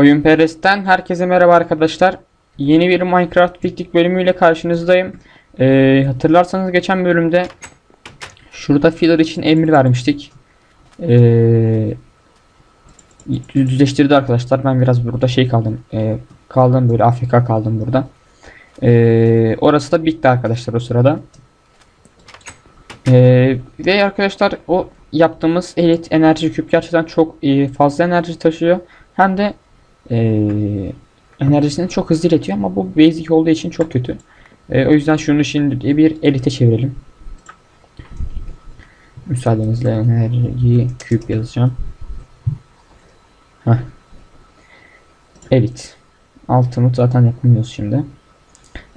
Oyunperest'ten herkese merhaba arkadaşlar. Yeni bir Minecraft Piknik bölümüyle karşınızdayım. Ee, hatırlarsanız geçen bölümde şurada filler için emir vermiştik. Ee, düzleştirdi arkadaşlar. Ben biraz burada şey kaldım. Ee, kaldım böyle AFK kaldım burada. Ee, orası da bitti arkadaşlar o sırada. Ee, ve arkadaşlar o yaptığımız elit enerji küp gerçekten çok e, fazla enerji taşıyor. Hem de e, enerjisini çok hızlı iletiyor ama bu basic olduğu için çok kötü. E, o yüzden şunu şimdi bir elite çevirelim. Müsaadenizle enerji küp yazacağım. Heh. Elit. Altını zaten yapmıyoruz şimdi.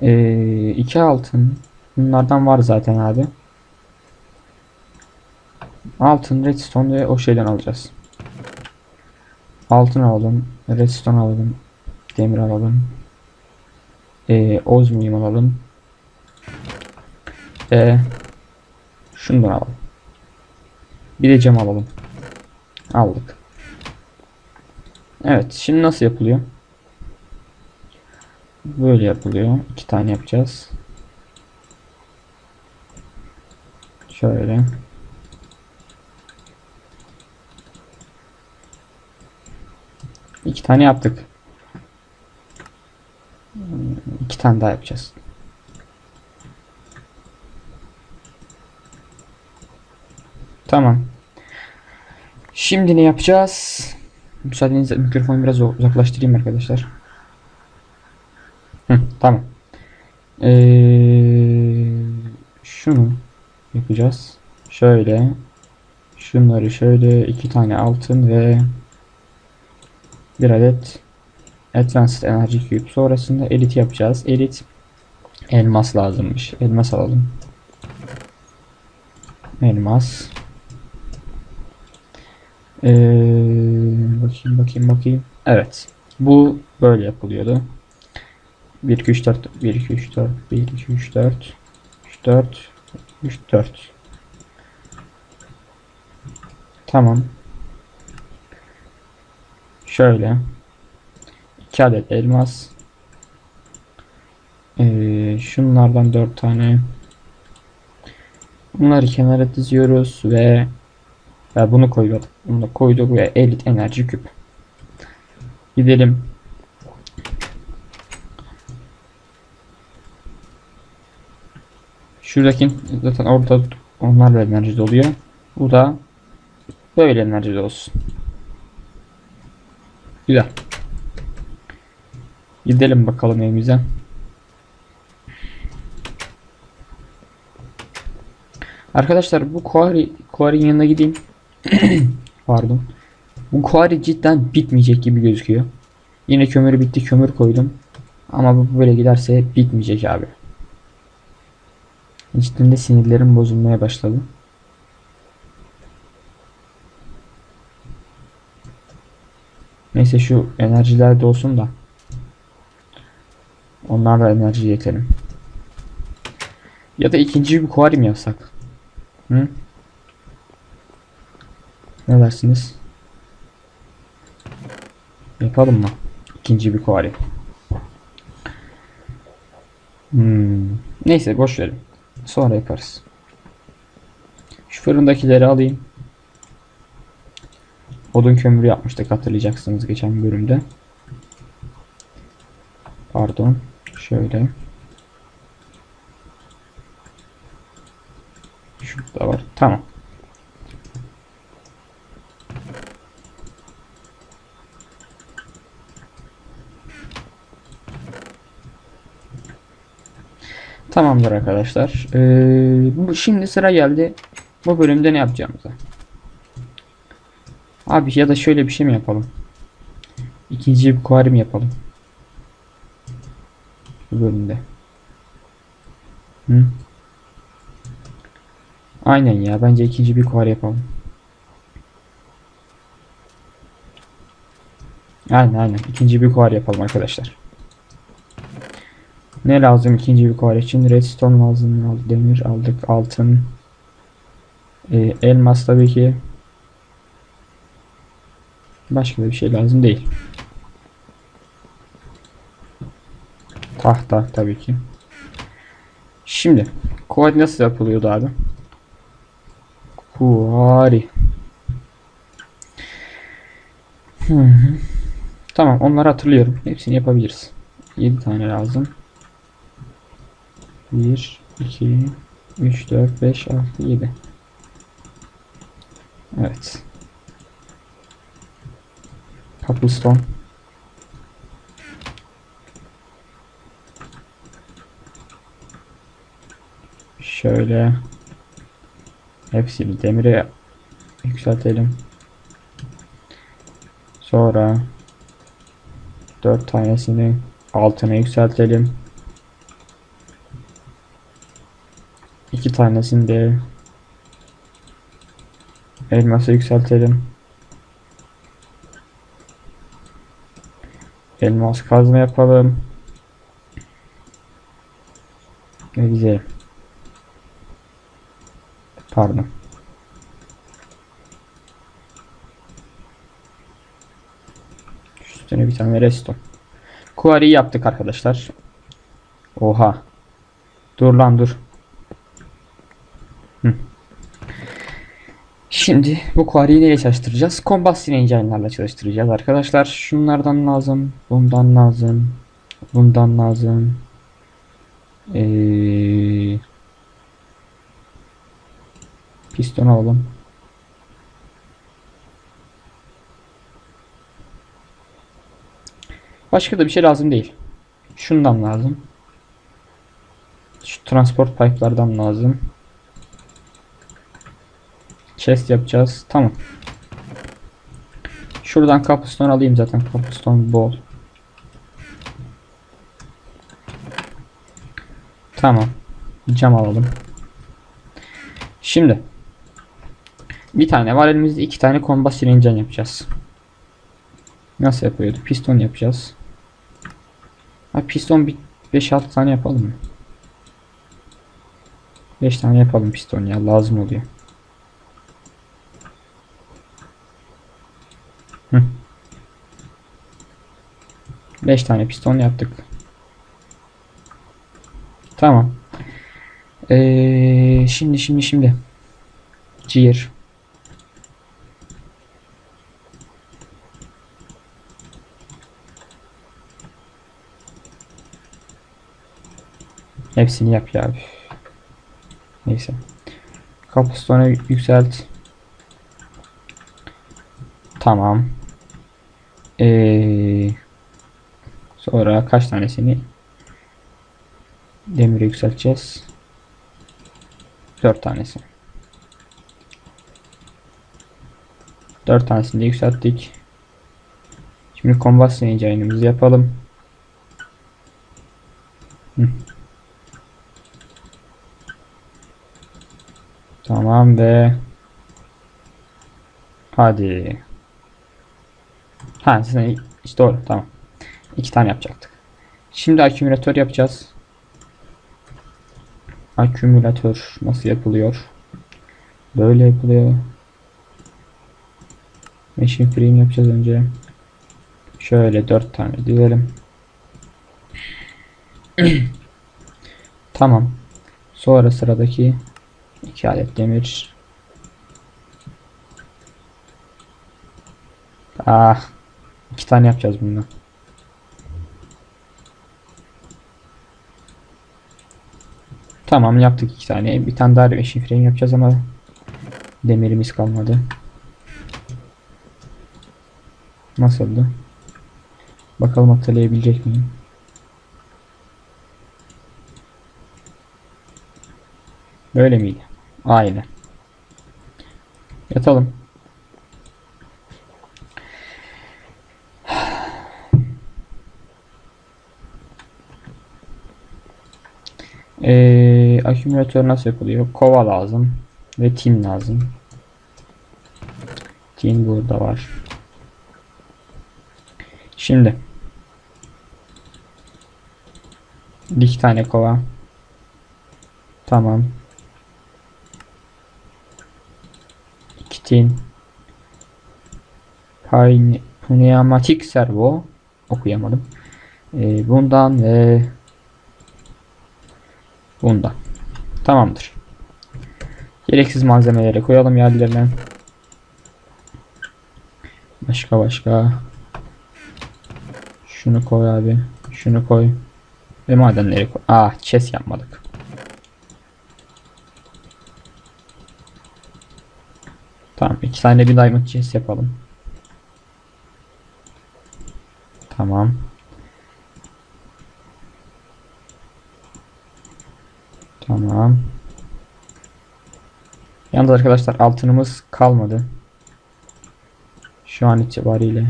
E, iki altın. Bunlardan var zaten abi. Altın, redstone ve o şeyden alacağız. Altın alalım. Redstone alalım. Demir alalım. Ee, ozmium alalım. Ee, şundan alalım. Bir de cam alalım. Aldık. Evet. Şimdi nasıl yapılıyor? Böyle yapılıyor. İki tane yapacağız. Şöyle. İki tane yaptık. İki tane daha yapacağız. Tamam. Şimdi ne yapacağız? Müsaadenizle mikrofonu biraz uzaklaştırayım arkadaşlar. Hı, tamam. Ee, şunu yapacağız. Şöyle. Şunları şöyle iki tane altın ve bir adet Advanced Energy Cube. Sonrasında elit yapacağız. Elit elmas lazımmış. Elmas alalım. Elmas. Ee, bakayım bakayım bakayım. Evet. Bu böyle yapılıyordu. 1 2 3 4 1 2 3 4 1 2 3 4 3 4 3 4 Tamam. Şöyle. 2 adet elmas. Ee, şunlardan 4 tane. Bunları kenara diziyoruz ve ve bunu koyduk. Bunu da koyduk ve elit enerji küp. Gidelim. Şuradaki zaten orta onlarla enerji doluyor. Bu da böyle enerji olsun. Güzel. Gidelim bakalım evimize. Arkadaşlar bu Quarry, Quarry'nin yanına gideyim. Pardon. Bu Quarry cidden bitmeyecek gibi gözüküyor. Yine kömür bitti kömür koydum. Ama bu böyle giderse bitmeyecek abi. Cidden de sinirlerim bozulmaya başladı. Neyse şu enerjiler de olsun da. Onlarla enerji yetelim. Ya da ikinci bir kuari yapsak? Hı? Ne dersiniz? Yapalım mı? İkinci bir kuari. Hmm. Neyse boş verin. Sonra yaparız. Şu fırındakileri alayım. Odun kömürü yapmıştık hatırlayacaksınız geçen bölümde. Pardon. Şöyle. Şurada var. Tamam. Tamamdır arkadaşlar. Ee, şimdi sıra geldi. Bu bölümde ne yapacağımıza. Abi ya da şöyle bir şey mi yapalım? İkinci bir kuari mi yapalım? Bu bölümde. Hı? Aynen ya. Bence ikinci bir kuari yapalım. Aynen aynen. İkinci bir kuari yapalım arkadaşlar. Ne lazım ikinci bir kuari için? Redstone lazım. Demir aldık. Altın. Ee, elmas tabii ki. Başka da bir şey lazım değil. Tahta tabii ki. Şimdi kuvari nasıl yapılıyordu abi? Kuvari. Tamam onları hatırlıyorum. Hepsini yapabiliriz. 7 tane lazım. 1, 2, 3, 4, 5, 6, 7. Evet. Cobblestone. Şöyle hepsini demire yükseltelim. Sonra 4 tanesini altına yükseltelim. 2 tanesini de elmasa yükseltelim. Elmas kazma yapalım. Ne güzel. Pardon. Üstüne bir tane redstone. Quarry yaptık arkadaşlar. Oha. Dur lan dur. Şimdi bu quarry'i neyle çalıştıracağız? Combustion engine'larla çalıştıracağız arkadaşlar. Şunlardan lazım. Bundan lazım. Bundan lazım. Ee, piston alalım. Başka da bir şey lazım değil. Şundan lazım. Şu transport pipe'lardan lazım. Chest yapacağız. Tamam. Şuradan cobblestone alayım zaten. Cobblestone bol. Tamam. Cam alalım. Şimdi bir tane var elimizde iki tane combustion engine yapacağız. Nasıl yapıyordu? Piston yapacağız. Ha piston bir 5-6 tane yapalım mı? 5 tane yapalım piston ya lazım oluyor. Hı. 5 tane piston yaptık. Tamam. Ee, şimdi şimdi şimdi. Ciğer. Hepsini yap ya. Üf. Neyse. Cobblestone'u yükselt. Tamam. Ee, sonra kaç tanesini demire yükselteceğiz? 4 tanesi. 4 tanesini de yükselttik. Şimdi combustion engine'imizi yapalım. Hı. Tamam ve hadi. Ha işte doğru tamam. İki tane yapacaktık. Şimdi akümülatör yapacağız. Akümülatör nasıl yapılıyor? Böyle yapılıyor. Machine frame yapacağız önce. Şöyle dört tane dizelim. tamam. Sonra sıradaki iki adet demir. Ah. iki tane yapacağız bundan. Tamam yaptık iki tane. Bir tane machine frame yapacağız ama demirimiz kalmadı. Nasıldı? Bakalım hatırlayabilecek miyim? Böyle miydi? Aynen. Yatalım. Ee, akümülatör nasıl yapılıyor? Kova lazım ve tin lazım. Tin burada var. Şimdi iki tane kova. Tamam. İki tin. Pneumatik servo okuyamadım. Ee, bundan ve Bundan. Tamamdır. Gereksiz malzemeleri koyalım yerlerine. Başka başka. Şunu koy abi. Şunu koy. Ve madenleri koy. Ah chest yapmadık. Tamam iki tane bir diamond chest yapalım. Tamam. Tamam. Yalnız arkadaşlar altınımız kalmadı. Şu an itibariyle.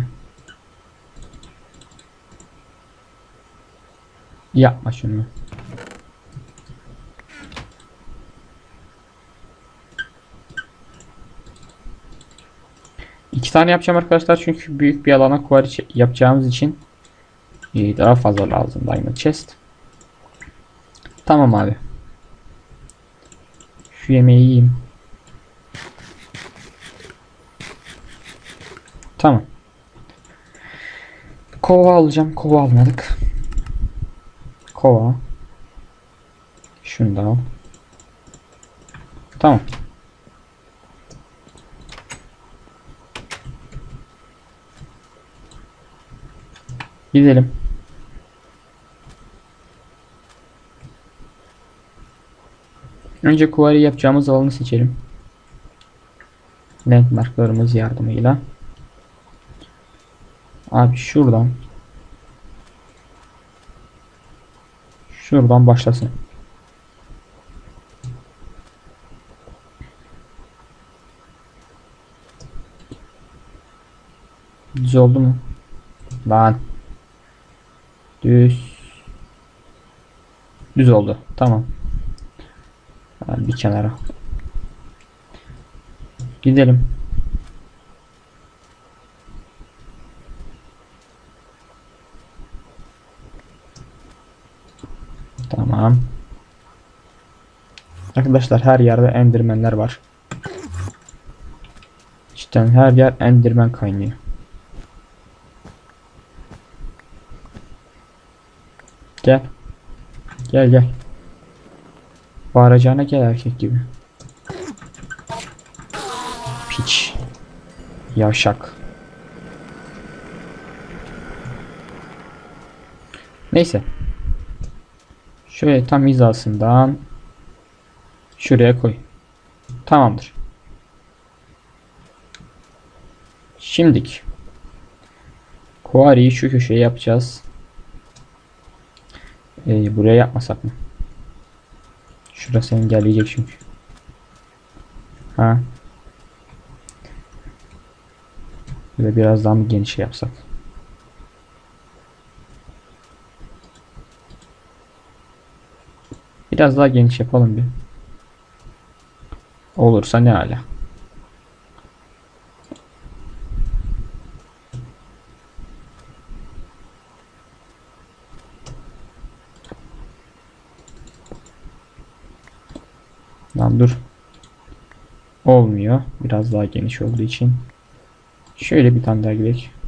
Yapma şunu. İki tane yapacağım arkadaşlar çünkü büyük bir alana çe- yapacağımız için e, daha fazla lazım diamond chest. Tamam abi. Şu yemeği yiyeyim. Tamam. Kova alacağım. Kova almadık. Kova. Şunu da al. Tamam. Gidelim. Önce kuvari yapacağımız alanı seçelim. Landmarklarımız yardımıyla. Abi şuradan. Şuradan başlasın. Düz oldu mu? Lan. Düz. Düz oldu. Tamam. Bir kenara. Gidelim. Tamam. Arkadaşlar her yerde endermenler var. İşte her yer enderman kaynıyor. Gel. Gel gel. Bağıracağına gel erkek gibi. Piç. Yavşak. Neyse. Şöyle tam hizasından şuraya koy. Tamamdır. Şimdik. Quarry'yi şu köşeye yapacağız. Ee, buraya yapmasak mı? Şurası engelleyecek çünkü. Ha. Böyle biraz daha mı geniş yapsak? Biraz daha geniş yapalım bir. Olursa ne ala. Lan dur. Olmuyor. Biraz daha geniş olduğu için. Şöyle bir tane daha gidelim.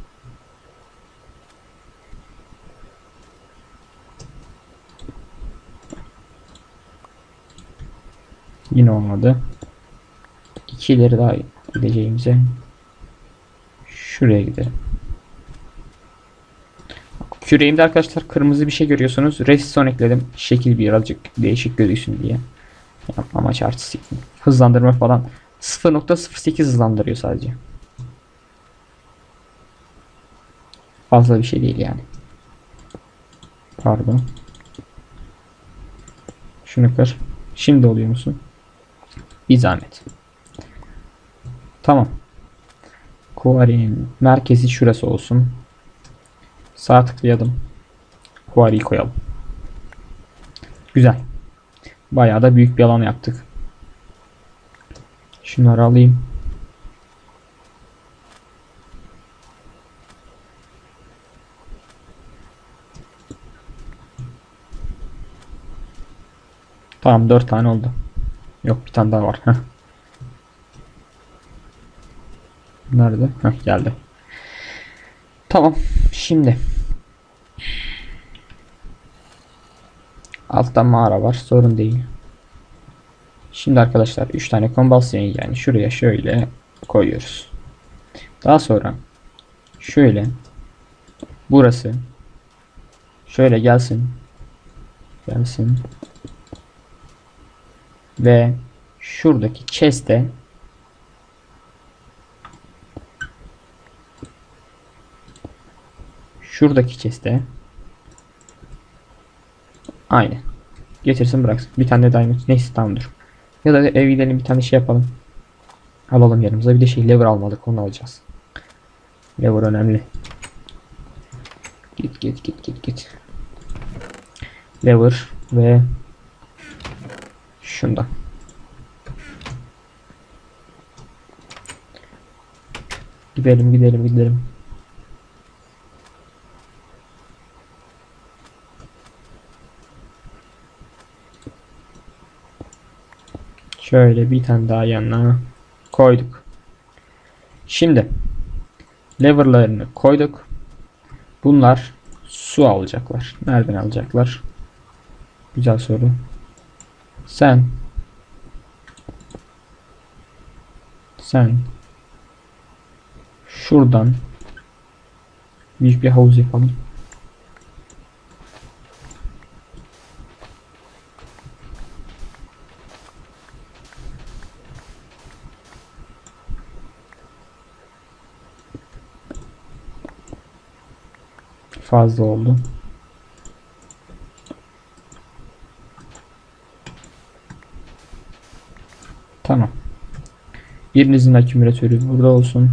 Yine olmadı. İki ileri daha gideceğimize şuraya gidelim. Küreğimde arkadaşlar kırmızı bir şey görüyorsunuz. Redstone ekledim. Şekil birazcık değişik gözüksün diye. Amaç artistik. Hızlandırma falan 0.08 hızlandırıyor sadece. Fazla bir şey değil yani. Pardon. Şunu kır. Şimdi oluyor musun? Bir zahmet. Tamam. Quarry'nin merkezi şurası olsun. Sağ tıklayalım. Quarry'yi koyalım. Güzel. Bayağı da büyük bir alan yaptık. Şunları alayım. Tamam 4 tane oldu. Yok bir tane daha var. Heh. Nerede? Heh, geldi. Tamam. Şimdi Altta mağara var. Sorun değil. Şimdi arkadaşlar 3 tane kombasyon yani şuraya şöyle koyuyoruz. Daha sonra şöyle burası şöyle gelsin. Gelsin. Ve şuradaki chest'e şuradaki chest'e Aynen. Getirsin bıraksın. Bir tane diamond. Neyse tamam dur. Ya da eve gidelim bir tane şey yapalım. Alalım yanımıza. Bir de şey lever almadık. Onu alacağız. Lever önemli. Git git git git git. Lever ve şundan. Gidelim gidelim gidelim. Şöyle bir tane daha yanına koyduk. Şimdi leverlarını koyduk. Bunlar su alacaklar. Nereden alacaklar? Güzel soru. Sen sen şuradan büyük bir havuz yapalım. Fazla oldu. Tamam. Birinizin akümülatörü burada olsun.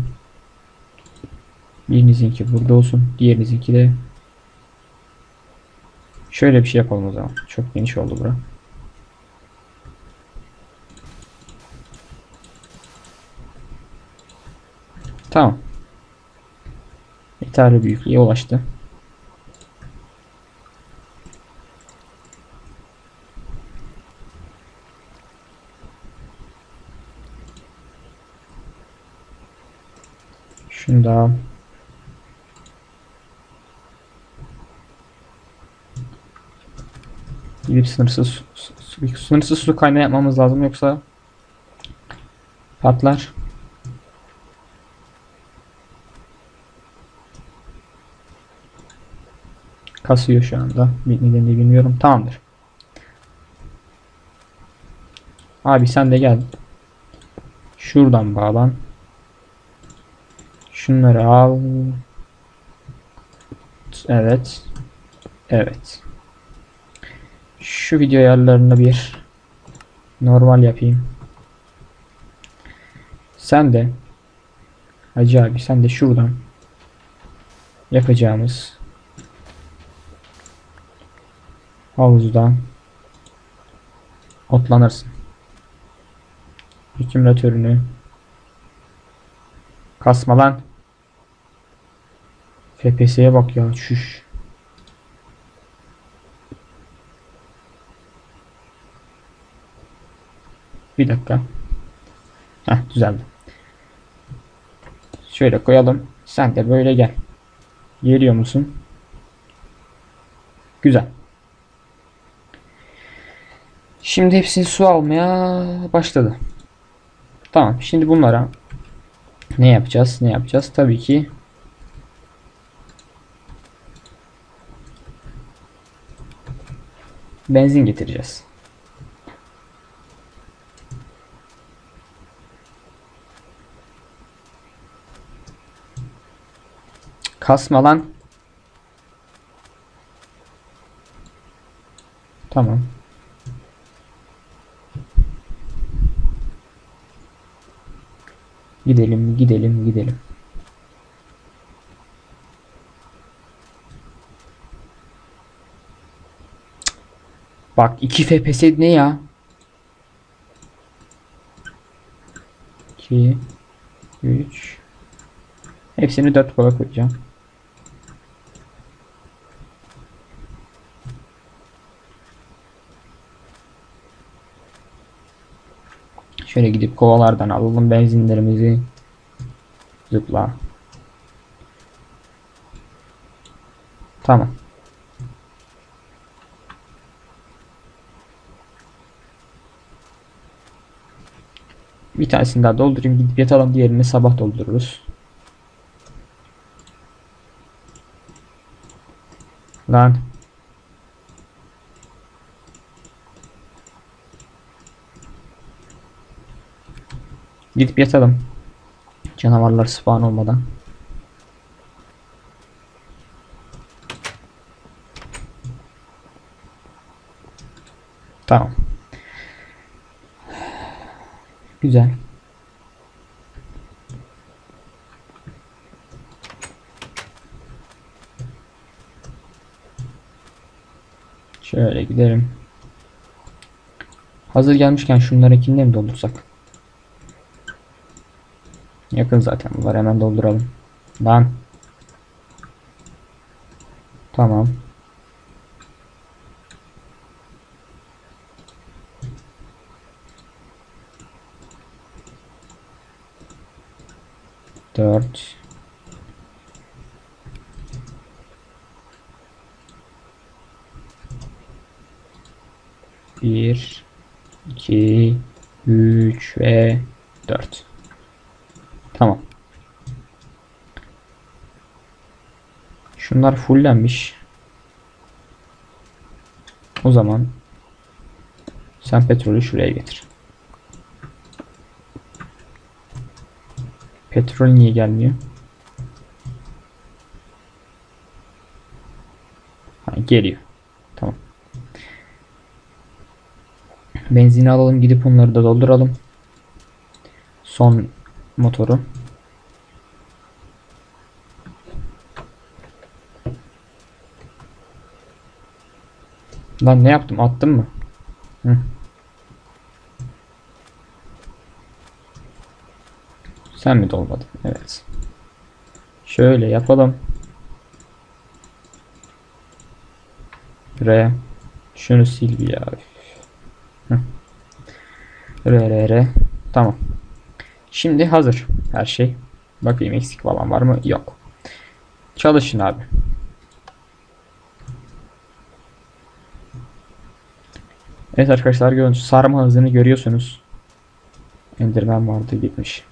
Birinizinki burada olsun. Diğerinizinki de şöyle bir şey yapalım o zaman. Çok geniş oldu bura. Tamam. Yeterli büyüklüğe ulaştı. Şunu da al. Gidip sınırsız sınırsız su kaynağı yapmamız lazım yoksa patlar. Kasıyor şu anda. Nedenini bilmiyorum. Tamamdır. Abi sen de gel. Şuradan bağlan. Şunları al. Evet. Evet. Şu video ayarlarını bir normal yapayım. Sen de Hacı abi sen de şuradan yapacağımız havuzdan otlanırsın. Hükümratörünü kasma lan. FPS'ye bak ya şuş. Bir dakika. Heh düzeldi. Şöyle koyalım. Sen de böyle gel. Geliyor musun? Güzel. Şimdi hepsini su almaya başladı. Tamam. Şimdi bunlara ne yapacağız? Ne yapacağız? Tabii ki benzin getireceğiz. Kasma lan. Tamam. Gidelim, gidelim, gidelim. Bak 2 FPS ne ya? 2 3 Hepsini 4 kola koyacağım. Şöyle gidip kovalardan alalım benzinlerimizi. Zıpla. Tamam. Bir tanesini daha doldurayım. Gidip yatalım. Diğerini sabah doldururuz. Lan. Gidip yatalım. Canavarlar spawn olmadan. Tamam. Güzel. Şöyle gidelim. Hazır gelmişken şunlarınkini de mi doldursak? Yakın zaten bunlar hemen dolduralım. Lan. Tamam. Dört. Bir, iki, üç ve dört. Tamam. Şunlar fullenmiş. O zaman sen petrolü şuraya getir. Petrol niye gelmiyor? Ha, geliyor. Tamam. Benzini alalım gidip onları da dolduralım. Son motoru. Lan ne yaptım? Attım mı? Hı. Sen mi dolmadın? Evet. Şöyle yapalım. R. Şunu sil bir ya. R R R. Tamam. Şimdi hazır her şey. Bakayım eksik falan var mı? Yok. Çalışın abi. Evet arkadaşlar gördüğünüz sarma hızını görüyorsunuz. Enderman vardı gitmiş.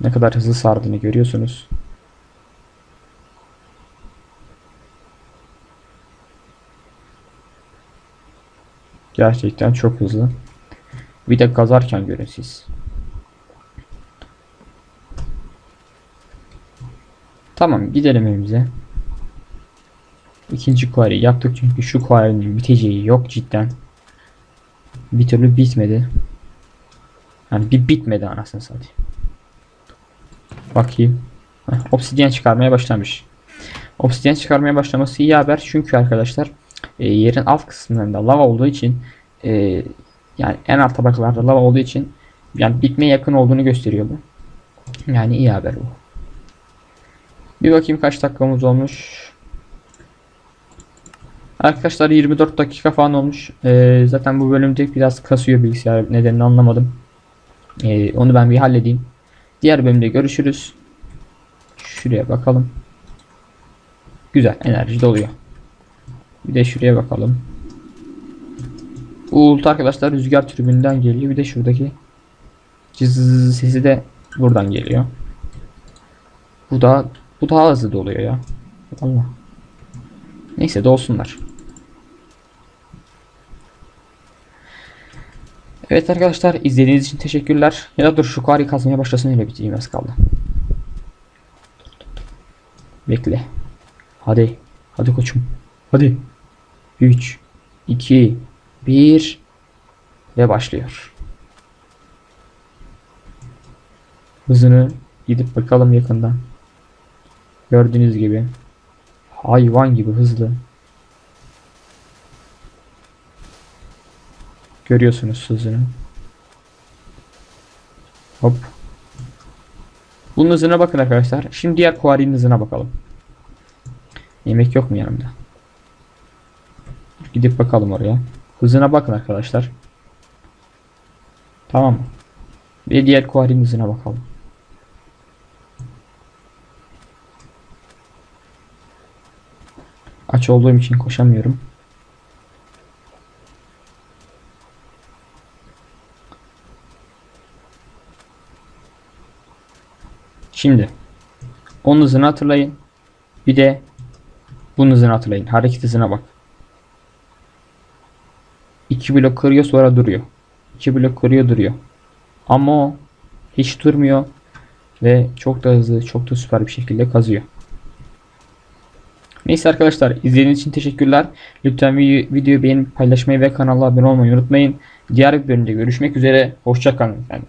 Ne kadar hızlı sardığını görüyorsunuz. Gerçekten çok hızlı. Bir de kazarken görün siz. Tamam gidelim evimize. İkinci quarry yaptık çünkü şu quarry'nin biteceği yok cidden. Bir türlü bitmedi. Yani bir bitmedi anasını satayım. Bakayım. Heh, obsidyen çıkarmaya başlamış. Obsidyen çıkarmaya başlaması iyi haber çünkü arkadaşlar e, yerin alt kısımlarında lava olduğu için e, yani en alt tabakalarda lava olduğu için yani bitmeye yakın olduğunu gösteriyor bu. Yani iyi haber bu. Bir bakayım kaç dakikamız olmuş. Arkadaşlar 24 dakika falan olmuş. Ee, zaten bu bölümde biraz kasıyor bilgisayar nedenini anlamadım. Ee, onu ben bir halledeyim. Diğer bölümde görüşürüz. Şuraya bakalım. Güzel enerji doluyor. Bir de şuraya bakalım. Uğultu arkadaşlar rüzgar tribünden geliyor. Bir de şuradaki cız sesi de buradan geliyor. Bu da bu daha hızlı doluyor ya. Allah. Neyse dolsunlar. Evet arkadaşlar izlediğiniz için teşekkürler. Ya da dur şu kari kazmaya başlasın öyle bitireyim az kaldı. Bekle. Hadi. Hadi koçum. Hadi. 3 2 1 ve başlıyor. Hızını gidip bakalım yakından. Gördüğünüz gibi hayvan gibi hızlı. Görüyorsunuz hızını. Hop. Bunun hızına bakın arkadaşlar. Şimdi diğer kuarinin hızına bakalım. Yemek yok mu yanımda? Gidip bakalım oraya. Hızına bakın arkadaşlar. Tamam mı? Bir diğer kuarinin hızına bakalım. Aç olduğum için koşamıyorum. Şimdi onun hızını hatırlayın. Bir de bunun hızını hatırlayın. Hareket hızına bak. 2 blok kırıyor sonra duruyor. 2 blok kırıyor duruyor. Ama o hiç durmuyor ve çok da hızlı, çok da süper bir şekilde kazıyor. Neyse arkadaşlar izlediğiniz için teşekkürler. Lütfen vi- videoyu beğenip paylaşmayı ve kanala abone olmayı unutmayın. Diğer bir bölümde görüşmek üzere. Hoşçakalın efendim.